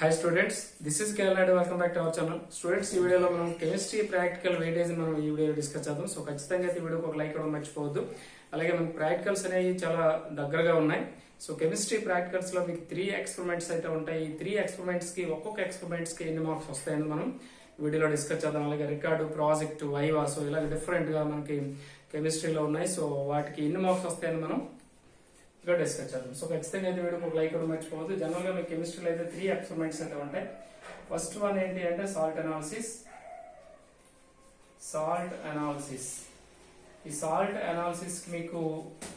Hi students this is Kerala welcome back to our channel students ఈ వీడియోలో మనం chemistry practical weightage మనం ఈ వీడియోలో డిస్కస్ చేద్దాం. సో ఖచ్చితంగా అయితే ఈ వీడియోకి ఒక లైక్ ఇవ్వడం మర్చిపోవద్దు. అలాగే మనకి ప్రాక్టికల్స్ అనేవి చాలా దగ్గరగా ఉన్నాయి. సో కెమిస్ట్రీ ప్రాక్టికల్స్లో మీకు త్రీ ఎక్స్పెరిమెంట్స్ అయితే ఉంటాయి. ఈ త్రీ ఎక్స్పెరిమెంట్స్కి ఒక్కొక్క ఎక్స్పెరిమెంట్స్కి ఎన్ని మార్క్స్ వస్తాయని మనం వీడియోలో డిస్కస్ చేద్దాం. అలాగే రికార్డు ప్రాజెక్ట్ వైవా సో ఇలా డిఫరెంట్గా మనకి కెమిస్ట్రీలో ఉన్నాయి. సో వాటికి ఎన్ని మార్క్స్ వస్తాయని మనం ఇక్కడ డిస్కస్ చేద్దాం. సో ఖచ్చితంగా అయితే వీడియోకి ఒక లైక్ ఇవ్వడం మర్చిపోవద్దు. జనరల్గా మీకు కెమిస్ట్రీలో అయితే త్రీ ఎక్స్పెరిమెంట్స్ అయితే ఉంటాయి. ఫస్ట్ వన్ ఏంటి అంటే సాల్ట్ అనాలిసిస్ సాల్ట్ అనాలిసిస్ ఈ సాల్ట్ అనాలిసిస్ మీకు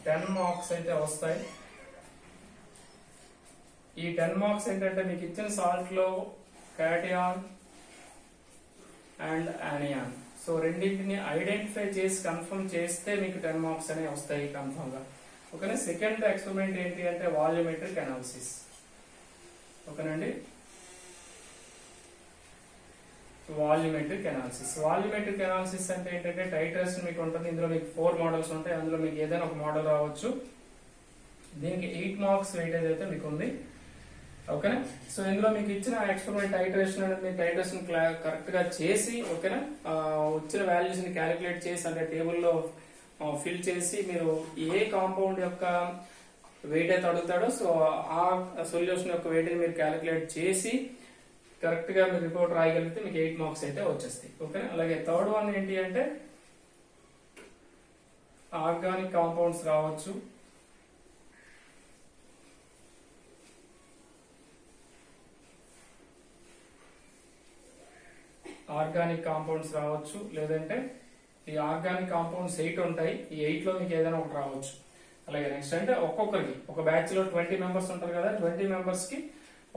టెన్ మార్క్స్ అయితే వస్తాయి. ఈ టెన్ మార్క్స్ ఏంటంటే మీకు ఇచ్చిన సాల్ట్లో క్యాటియాన్ అండ్ యానియాన్ సో రెండింటిని ఐడెంటిఫై చేసి కన్ఫర్మ్ చేస్తే మీకు టెన్ మార్క్స్ అనేవి వస్తాయి కన్ఫర్మ్గా. ఓకేనా సెకండ్ ఎక్స్పెరిమెంట్ ఏంటి అంటే వాల్యూమెట్రిక్ అనాలిసిస్ ఓకేనండి వాల్యూమెట్రిక్ అనాలిసిస్ వాల్యూమెట్రిక్ అనాలిసిస్ అంటే ఏంటంటే టైటర్స్ మీకు ఉంటుంది ఇందులో మీకు ఫోర్ మోడల్స్ ఉంటాయి అందులో మీకు ఏదైనా ఒక మోడల్ రావచ్చు. దీనికి ఎయిట్ మార్క్స్ వెయిటేజ్ అయితే మీకు ఉంది. ఓకేనా? సో ఇందులో మీకు ఇచ్చిన ఎక్స్పెరిమెంట్ టైట్రేషన్ అనేది మీ టైట్రేషన్ కరెక్ట్గా చేసి ఓకేనా? వచ్చిన వాల్యూస్ని క్యాలిక్యులేట్ చేసి అంటే టేబుల్లో ఫిల్ చేసి మీరు ఏ కాంపౌండ్ యొక్క వెయిట్ అయితే అడుగుతాడో సో ఆ సొల్యూషన్ యొక్క వెయిట్ని మీరు క్యాలిక్యులేట్ చేసి కరెక్ట్గా మీరు రిపోర్ట్ రాయగలిగితే మీకు ఎయిట్ మార్క్స్ అయితే వచ్చేస్తాయి. ఓకే అలాగే థర్డ్ వన్ ఏంటి అంటే ఆర్గానిక్ కాంపౌండ్స్ రావచ్చు. ఆర్గానిక్ కాంపౌండ్స్ రావచ్చు. లేదంటే ఈ ఆర్గానిక్ కాంపౌండ్స్ ఎయిట్ ఉంటాయి. ఈ ఎయిట్లో మీకు ఏదైనా ఒకటి రావచ్చు. అలాగే నెక్స్ట్ అంటే ఒక్కొక్కరికి ఒక బ్యాచ్లో ట్వంటీ మెంబర్స్ ఉంటారు కదా ట్వంటీ మెంబర్స్కి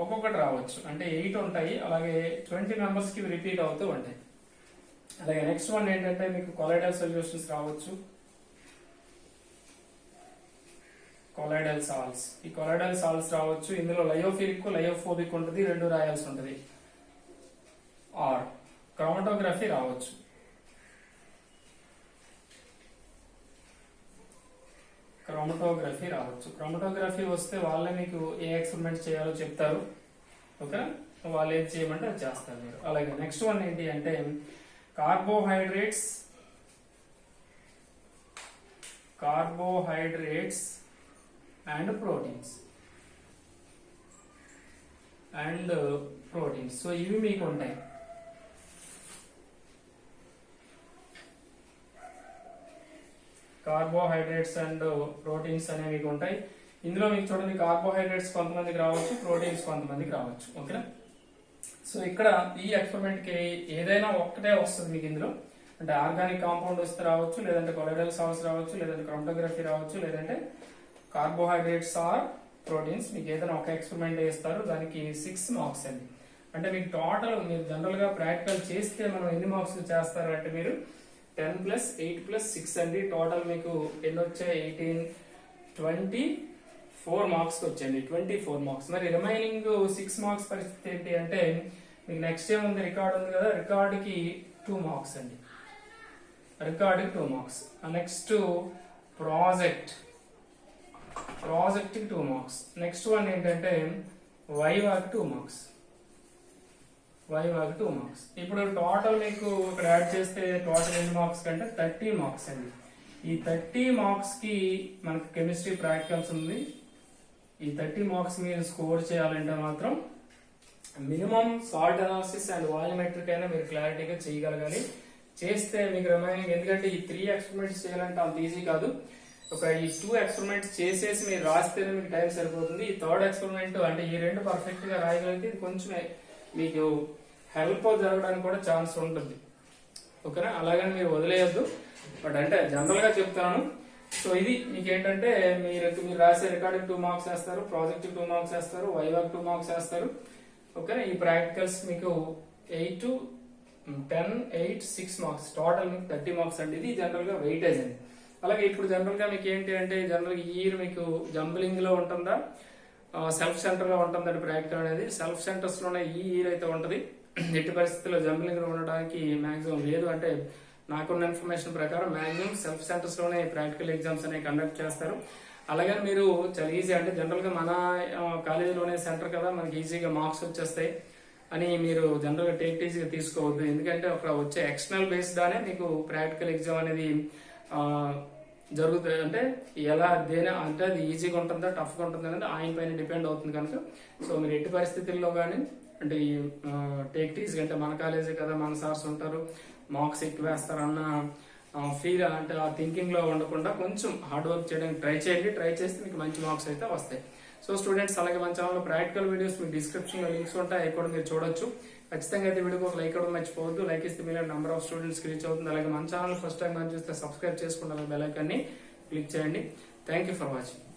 ఒక్కొక్కటి రావచ్చు. అంటే ఎయిట్ ఉంటాయి అలాగే ట్వంటీ మెంబర్స్కి రిపీట్ అవుతూ ఉంటాయి. అలాగే నెక్స్ట్ వన్ ఏంటంటే మీకు కొలైడల్ సొల్యూషన్స్ రావచ్చు. కొలైడల్ సాల్స్ ఈ కొలైడల్ సాల్స్ రావచ్చు. ఇందులో లయోఫిలిక్ లయోఫోబిక్ ఉంటుంది రెండు రాయాల్సి ఉంటుంది. ఆర్ క్రోమటోగ్రఫీ రావచ్చు. క్రోమటోగ్రఫీ రావచ్చు. క్రోమటోగ్రఫీ వస్తే వాళ్ళే మీకు ఏ ఎక్స్పెరిమెంట్ చేయాలో చెప్తారు. ఓకే వాళ్ళు ఏది చేయమంటే అది చేస్తారు మీరు. అలాగే నెక్స్ట్ వన్ ఏంటి అంటే carbohydrates carbohydrates and proteins and proteins so ఇవి మీకు ఉంటాయి. కార్బోహైడ్రేట్స్ అండ్ ప్రోటీన్స్ అనేవి మీకు ఉంటాయి. ఇందులో మీకు చూడండి కార్బోహైడ్రేట్స్ కొంతమందికి రావచ్చు ప్రోటీన్స్ కొంతమందికి రావచ్చు. ఓకేనా? సో ఇక్కడ ఈ ఎక్స్పెరిమెంట్కి ఏదైనా ఒక్కటే వస్తుంది మీకు ఇందులో. అంటే ఆర్గానిక్ కాంపౌండ్ వస్తే రావచ్చు లేదంటే కొలైడల్ సాల్స్ రావచ్చు లేదంటే క్రోమటోగ్రఫీ రావచ్చు లేదంటే కార్బోహైడ్రేట్స్ ఆర్ ప్రోటీన్స్. మీకు ఏదైనా ఒక ఎక్స్పెరిమెంట్ చేస్తారు దానికి సిక్స్ మార్క్స్ అండి. అంటే మీకు టోటల్ మీరు జనరల్గా ప్రాక్టికల్ చేస్తే మనం ఎన్ని మార్క్స్ చేస్తారు అంటే మీరు ten plus eight plus six అండి. టోటల్ మీకు ఎన్ని వచ్చాయి? ఎయిటీన్ ట్వంటీ ఫోర్ మార్క్స్ వచ్చండి ట్వంటీ ఫోర్ మార్క్స్. మరి రిమైనింగ్ సిక్స్ మార్క్స్ పరిస్థితి ఏంటి అంటే మీకు నెక్స్ట్ ఏం ఉంది? రికార్డ్ ఉంది కదా. రికార్డుకి టూ మార్క్స్ అండి. రికార్డుకి two marks. Next project project. కి టూ మార్క్స్. నెక్స్ట్ వన్ ఏంటంటే వైవాకి టూ మార్క్స్ వైవాకి టూ మార్క్స్ ఇప్పుడు టోటల్ మీకు ఇక్కడ యాడ్ చేస్తే టోటల్ ఎన్ని మార్క్స్ కంటే థర్టీ మార్క్స్ అండి. ఈ థర్టీ మార్క్స్కి కెమిస్ట్రీ ప్రాక్టికల్స్ ఉంది. ఈ థర్టీ మార్క్స్ మీరు స్కోర్ చేయాలంటే మాత్రం minimum salt analysis and volumetric అయినా మీరు క్లారిటీగా చేయగలగాలి. చేస్తే మీకు రిమైనింగ్ ఎందుకంటే ఈ త్రీ ఎక్స్పెరిమెంట్స్ చేయాలంటే అంత ఈజీ కాదు. ఒక ఈ టూ ఎక్స్పెరిమెంట్స్ చేసేసి మీరు రాస్తేనే మీకు టైం సరిపోతుంది. ఈ థర్డ్ ఎక్స్పెరిమెంట్ అంటే ఈ రెండు పర్ఫెక్ట్గా రాయగలిగితే ఇది కొంచెం మీకు హెల్ప్ జరగడానికి కూడా ఛాన్స్ ఉంటుంది. ఓకేనా? అలాగని మీరు వదిలేయద్దు. బట్ అంటే జనరల్గా చెప్తాను. సో ఇది మీకు ఏంటంటే మీరు మీరు రాసే రికార్డింగ్ టూ మార్క్స్ వేస్తారు ప్రాజెక్ట్ టూ మార్క్స్ వేస్తారు వైవాక్ టూ మార్క్స్ వేస్తారు. ఓకేనా? ఈ ప్రాక్టికల్స్ మీకు eight ten eight six marks. Total మీకు థర్టీ మార్క్స్ అండి. ఇది జనరల్గా వెయిటేజ్ అండి. అలాగే ఇప్పుడు జనరల్గా మీకు ఏంటి అంటే జనరల్గా ఇయర్ మీకు జంబ్లింగ్లో ఉంటుందా సెల్ఫ్ సెంటర్లో ఉంటుందండి ప్రాక్టికల్ అనేది. సెల్ఫ్ సెంటర్స్లోనే ఈ ఇయర్ అయితే ఉంటుంది. ఎట్టి పరిస్థితుల్లో జంబ్లింగ్ ఉండడానికి మాక్సిమం లేదు. అంటే నాకున్న ఇన్ఫర్మేషన్ ప్రకారం మాక్సిమం సెల్ఫ్ సెంటర్స్లోనే ప్రాక్టికల్ ఎగ్జామ్స్ అనేవి కండక్ట్ చేస్తారు. అలాగే మీరు చాలా ఈజీ అంటే జనరల్గా మన కాలేజీలోనే సెంటర్ కదా మనకి ఈజీగా మార్క్స్ వచ్చేస్తాయి అని మీరు జనరల్గా టేక్ ఈజీగా తీసుకోవద్దు. ఎందుకంటే అక్కడ వచ్చే ఎక్స్టర్నల్ బేస్ అనే మీకు ప్రాక్టికల్ ఎగ్జామ్ అనేది జరుగుతుంది అంటే ఎలా దేని అంటే అది ఈజీగా ఉంటుందా టఫ్గా ఉంటుందా అనేది ఆయన పైన డిపెండ్ అవుతుంది కనుక. సో మీరు ఎట్టి పరిస్థితుల్లో కానీ అంటే ఈ టేక్ టీజ్ అంటే మన కాలేజీ కదా మన సార్స్ ఉంటారు మార్క్స్ ఎక్కువ వేస్తారన్న ఫీల్ అంటే ఆ థింకింగ్లో ఉండకుండా కొంచెం హార్డ్ వర్క్ చేయడానికి ట్రై చేయండి ట్రై చేస్తే మీకు మంచి మార్క్స్ అయితే వస్తాయి. సో స్టూడెంట్స్ అలాగే మన ఛానల్లో ప్రాక్టికల్ వీడియోస్ మీకు డిస్క్రిప్షన్లో లింక్స్ ఉంటాయి అవి కూడా మీరు చూడొచ్చు. ఖచ్చితంగా అయితే వీడియోకి ఒక లైక్ ఇవ్వడం మర్చిపోవద్దు. లైక్ ఇస్తే మీరు నెంబర్ ఆఫ్ స్టూడెంట్స్ రీచ్ అవుతుంది. అలాగే మన ఛానల్ ఫస్ట్ టైం మనం చూస్తే సబ్స్క్రైబ్ చేసుకోండి అలాగే బెల్ ఐకాన్ని క్లిక్ చేయండి. Thank you for watching